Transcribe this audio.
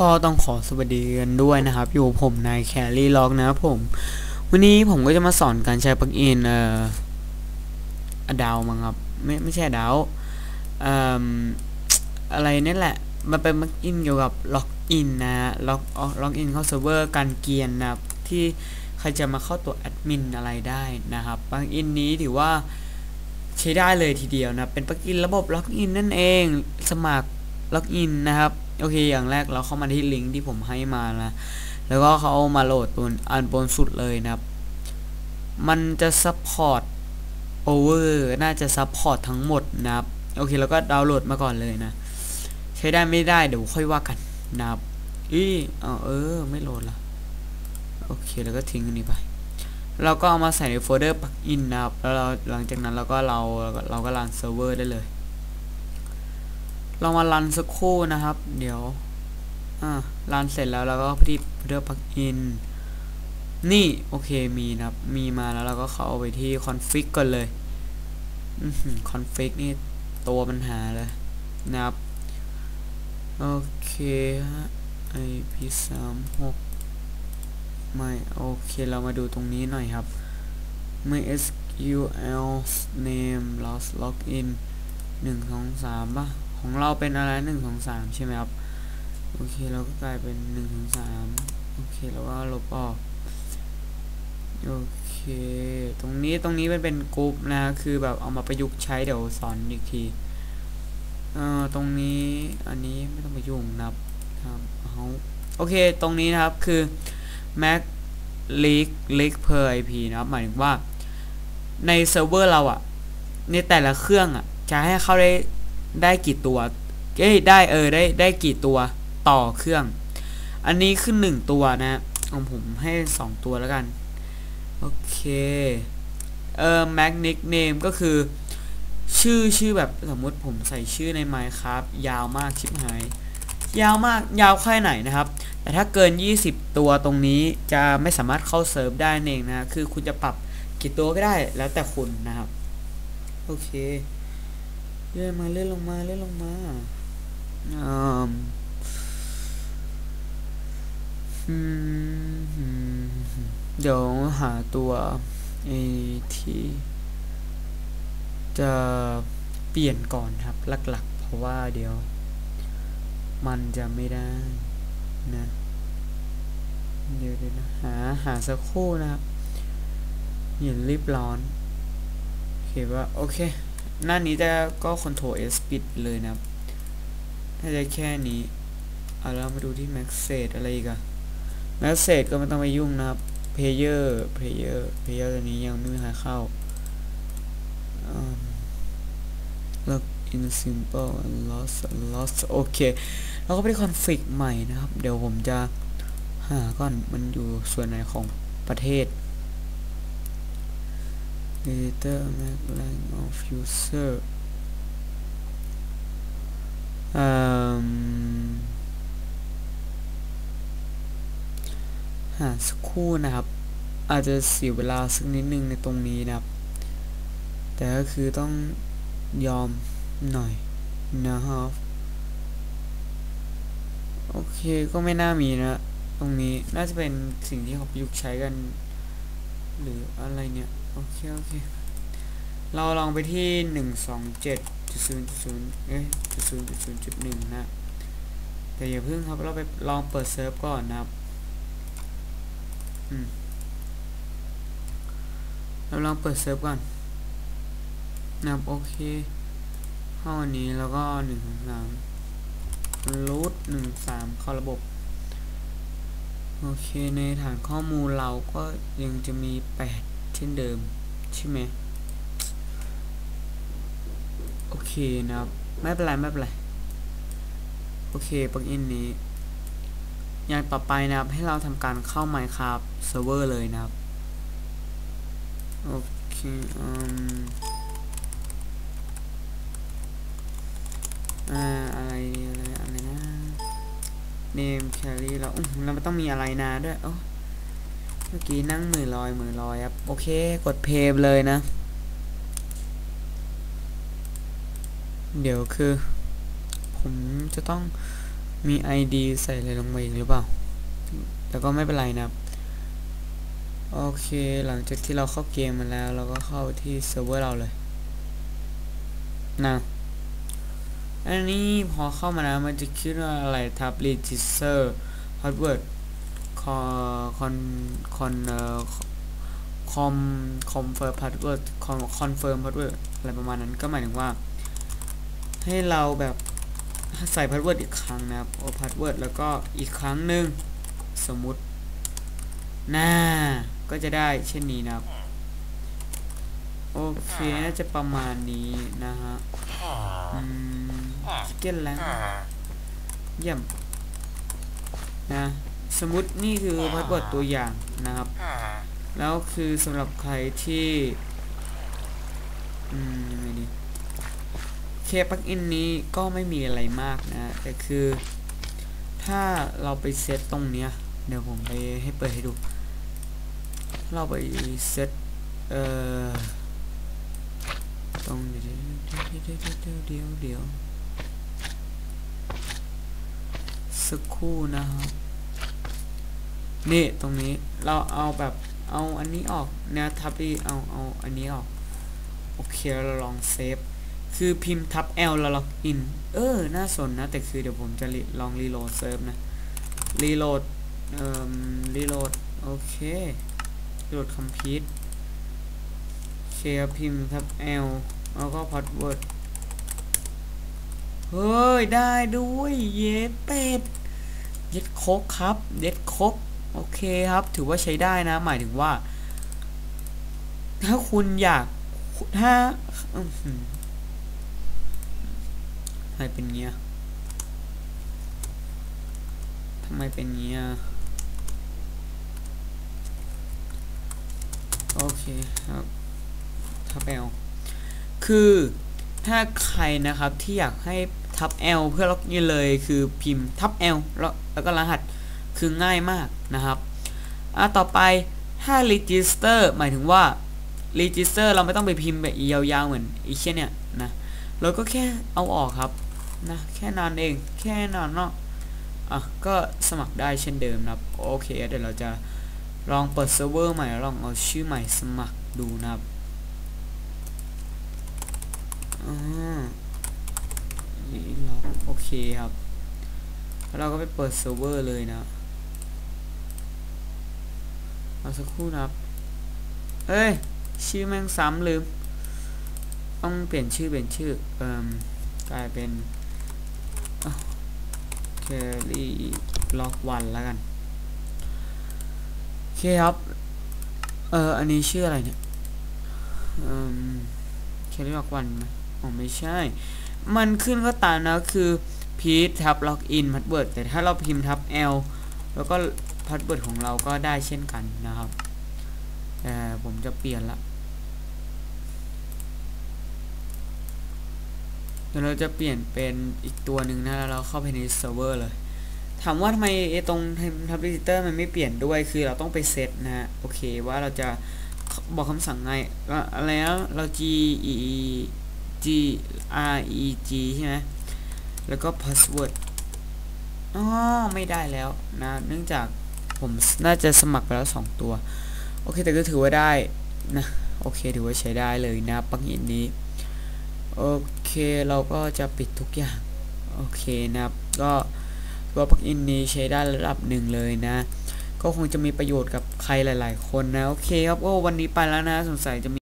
ก็ต้องขอสวัสดีกันด้วยนะครับ อยู่ผมนายแคลรี่ล็อกนะครับผม วันนี้ผมก็จะมาสอนการใช้ปลั๊กอินเอ่ออดาวมั้งครับ ไม่ไม่ใช่ดาวเอ่ออะไรนี่แหละ มันเป็นปลั๊กอินเกี่ยวกับล็อกอินนะล็อกล็อกอินเข้าเซิร์ฟเวอร์การเกียนนะครับที่ใครจะมาเข้าตัวแอดมินอะไรได้นะครับปลั๊กอินนี้ถือว่าใช้ได้เลยทีเดียวนะเป็นปลั๊กอินระบบล็อกอินนั่นเอง สมัครล็อกอินนะครับ โอเค อย่างแรกเราเข้ามาที่ลิงก์ที่ผมให้มานะ แล้วก็เขามาโหลดบนอันบนสุดเลยนะครับ มันจะซัพพอร์ตโอเวอร์น่าจะซัพพอร์ตทั้งหมดนะครับ โอเค แล้วก็ดาวน์โหลดมาก่อนเลยนะ ใช้ได้ไม่ได้เดี๋ยวค่อยว่ากันนะครับอีอ๋อเออ ไม่โหลดละโอเค แล้วก็ทิ้งอันนี้ไป เราก็เอามาใส่ในโฟลเดอร์ปักอินนะครับ แล้วเราหลังจากนั้นเราก็เราเราก็รันเซิร์ฟเวอร์ได้เลย เรามารันสักครู่นะครับ เดี๋ยว อ่ารันเสร็จแล้วเราก็ที่เลือกปลั๊กอินนี่โอเคมีนะครับ มีมาแล้วเราก็เข้าไปที่คอนฟิกก่อนเลยคอนฟิกนี่ตัวปัญหาเลยนะครับ โอเคฮะ IP สามหกไม่ โอเคเรามาดูตรงนี้หน่อยครับไม่ SQL name lost login หนึ่งสองสามป่ะ ของเราเป็นอะไรหนึ่งสองสามใช่ไหมครับ โอเคเราก็กลายเป็นหนึ่งสองสามโอเคแล้วก็ลบออก โอเค ตรงนี้ตรงนี้มันเป็นกรุ๊ปนะ คือแบบเอามาประยุกต์ใช้เดี๋ยวสอนอีกที เอ่อ ตรงนี้อันนี้ไม่ต้องไปยุ่งนะครับครับเอาโอเค ตรงนี้นะครับคือ mac leak leak per ip นะครับ หมายถึงว่าในเซิร์ฟเวอร์เราอะในแต่ละเครื่องอะจะให้เข้าได้ ได้กี่ตัวเอ้ยได้เออได้ได้กี่ตัวต่อเครื่อง อันนี้ขึ้นหนึ่งตัวนะของผมให้สองตัวแล้วกัน โอเค เอ่อ mag nickname ก็คือ ชื่อชื่อแบบสมมติผมใส่ชื่อใน Minecraft ยาวมากชิบหายยาวมากยาวแค่ไหนนะครับ แต่ถ้าเกิน 20 ตัวตรงนี้จะไม่สามารถเข้าเซิร์ฟได้เองนะ คือคุณจะปรับกี่ตัวก็ได้แล้วแต่คุณนะครับ โอเค เลื่อนมาเลื่อนลงมาเลื่อนลงมาเดี๋ยวหาตัวไอที่จะเปลี่ยนก่อนครับหลักๆ เพราะว่าเดี๋ยว มันจะไม่ได้นะ เดี๋ยวเดี๋ยวนะหาหาสักคู่นะครับอย่ารีบร้อนโอเคว่า โอเค หน้านี้จะก็ Ctrl S ปิดเลยนะครับถ้าจะแค่นี้เอาแล้วมาดูที่ Max s e t อะไรอีกอะ Max s e t ก็ไม่ต้องไปยุ่งนะครับ Player Player Player ตัวนี้ยังไม่มีใครเข้า Log in simple and lost lost โอเคเราก็ไปที่ config ใหม่นะครับ เดี๋ยวผมจะหาก่อนมันอยู่ส่วนไหนของประเทศ editor mac blank of user หาสักคู่นะครับ อาจจะเสียเวลาสักนิดนึงในตรงนี้นะครับ แต่ก็คือต้องยอมหน่อยนะครับโอเคก็ไม่น่ามีนะ ตรงนี้น่าจะเป็นสิ่งที่เขาประยุกต์ใช้กัน หรืออะไรเนี่ย โอเค โอเค เราลองไปที่หนึ่งสองเจ็ดจุดศูนย์จุดศูนย์เอ้ยจุดศูนย์จุดศูนย์จุดหนึ่งนะ แต่อย่าเพิ่งครับ เราไปลองเปิดเซิร์ฟก่อนนะครับ อืม เราลองเปิดเซิร์ฟก่อนนะครับโอเคเข้าอันนี้แล้วก็หนึ่งสามรูทหนึ่งสามเข้าระบบ โอเคในฐานข้อมูลเราก็ยังจะมีแปด เช่นเดิม ใช่ไหมโอเคนะครับ ไม่เป็นไร ไม่เป็นไร โอเคปลั๊กอินนี้ อย่างต่อไปนะครับ ให้เราทำการเข้า Minecraft Server เลยนะครับ โอเคอืมอ่าอะไรอะไรอะไรนะ name carry เราเราไม่ต้องมีอะไรนะด้วยโอ้ เมื่อกี้นั่งมือลอยมือลอยครับ โอเค กดเพย์เลยนะ เดี๋ยวคือ ผมจะต้องมี ID ใส่อะไรลงไปอีกหรือเปล่า แต่ก็ไม่เป็นไรนะครับ โอเคหลังจากที่เราเข้าเกมมาแล้ว เราก็เข้าที่เซิร์ฟเวอร์เราเลยนะอันนี้พอเข้ามานะมันจะคิดว่าอะไรทับ register password คอนคอนเอ่อคอมคอมเฟิร์มพาสเวิร์ดคอนคอนเฟิร์มพาสเวิร์ดอะไรประมาณนั้นก็หมายถึงว่า ให้เราแบบใส่พาสเวิร์ดอีกครั้งนะครับโอพาสเวิร์ดแล้วก็อีกครั้งหนึ่งสมมุติหน้าก็จะได้เช่นนี้นะครับ โอเค น่าจะประมาณนี้นะฮะอืมเก็ตแล้วเยี่ยมนะ สมมตินี่คือพาสเวิร์ดตัวอย่างนะครับ แล้วคือสำหรับใครที่อืมยังไงดีเคปลักอินนี้ก็ไม่มีอะไรมากนะ แต่คือถ้าเราไปเซตตรงเนี้ย เดี๋ยวผมไปให้เปิดให้ดู เราไปเซตเอ่อตรงเดี๋ยวเดี๋ยวเดี๋ยวเดี๋ยวเดี๋ยวสักครู่นะครับ นี่ตรงนี้เราเอาแบบเอาอันนี้ออกแนวทับดีเอาเอาอันนี้ออก โอเคเราลองเซฟ คือพิมพ์ทับ L แล้วล็อกอิน เออ น่าสนนะ แต่คือเดี๋ยวผมจะลองรีโหลดเซิร์ฟนะ รีโหลด เอ่อ รีโหลด โอเค รีโหลดคอมพิวต์เคพิมพ์ทับ L แล้วก็พาสเวิร์ด เฮ้ย ได้ด้วย เย็ดเป็ด เย็ดครกครับ เย็ดครก โอเคครับ ถือว่าใช้ได้นะ หมายถึงว่า ถ้าคุณอยากถ้าทำไมเป็นเงี้ยทำไมเป็นเงี้ยโอเคครับ ทับ L คือถ้าใครนะครับที่อยากให้ทับ L เพื่อล็อกอินเลยคือพิมพ์ทับ L แล้วแล้วก็รหัส คือง่ายมากนะครับอะต่อไปถ้า register หมายถึงว่า register เราไม่ต้องไปพิมพ์แบบยาวๆเหมือนอีเช่นเนี่ยนะเราก็แค่เอาออกครับนะแค่นั้นเองแค่นั้นเนาะอะก็สมัครได้เช่นเดิมนะครับโอเคเดี๋ยวเราจะลองเปิดเซิร์ฟเวอร์ใหม่ลองเอาชื่อใหม่สมัครดูนะครับอ่านี่เราโอเคครับแล้วเราก็ไปเปิดเซิร์ฟเวอร์เลยนะ อาสักครู่นะครับ เอ้ย ชื่อแม่งซ้ำลืม ต้องเปลี่ยนชื่อเปลี่ยนชื่อ เอ่อกลายเป็นเคลลี่ล็อกวันแล้วกัน โอเคครับ เอ่อ อันนี้ชื่ออะไรเนี่ยเอ่อเคลลี่ล็อกวันไหมอ๋อไม่ใช่ มันขึ้นก็ตามนะคือพีททับล็อกอินพัดเบิร์ดแต่ถ้าเราพิมพ์ทับ L แล้วก็ พัดเบิร์ดของเราก็ได้เช่นกันนะครับแต่ผมจะเปลี่ยนละเดี๋ยวเราจะเปลี่ยนเป็นอีกตัวหนึ่งนะแล้วเราเข้าไปในเซิร์ฟเวอร์เลยถามว่าทำไมไอตรงทับดิจิเตอร์มันไม่เปลี่ยนด้วยคือเราต้องไปเซตนะฮะโอเคว่าเราจะบอกคำสั่งไงอะไรแล้วเรา G E G R E G ใช่ไหมแล้วก็ password อ๋อไม่ได้แล้วนะ เนื่องจาก ผมน่าจะสมัครไปแล้ว 2 ตัว โอเคแต่ก็ถือว่าได้นะโอเคถือว่าใช้ได้เลยนะปลั๊กอินนี้ โอเคเราก็จะปิดทุกอย่าง โอเคนะครับ ก็ตัวปักอินนี้ใช้ได้ระดับหนึ่งเลยนะ ก็คงจะมีประโยชน์กับใครหลาย ๆ คนนะ โอเคครับก็วันนี้ไปแล้วนะสงสัยจะมี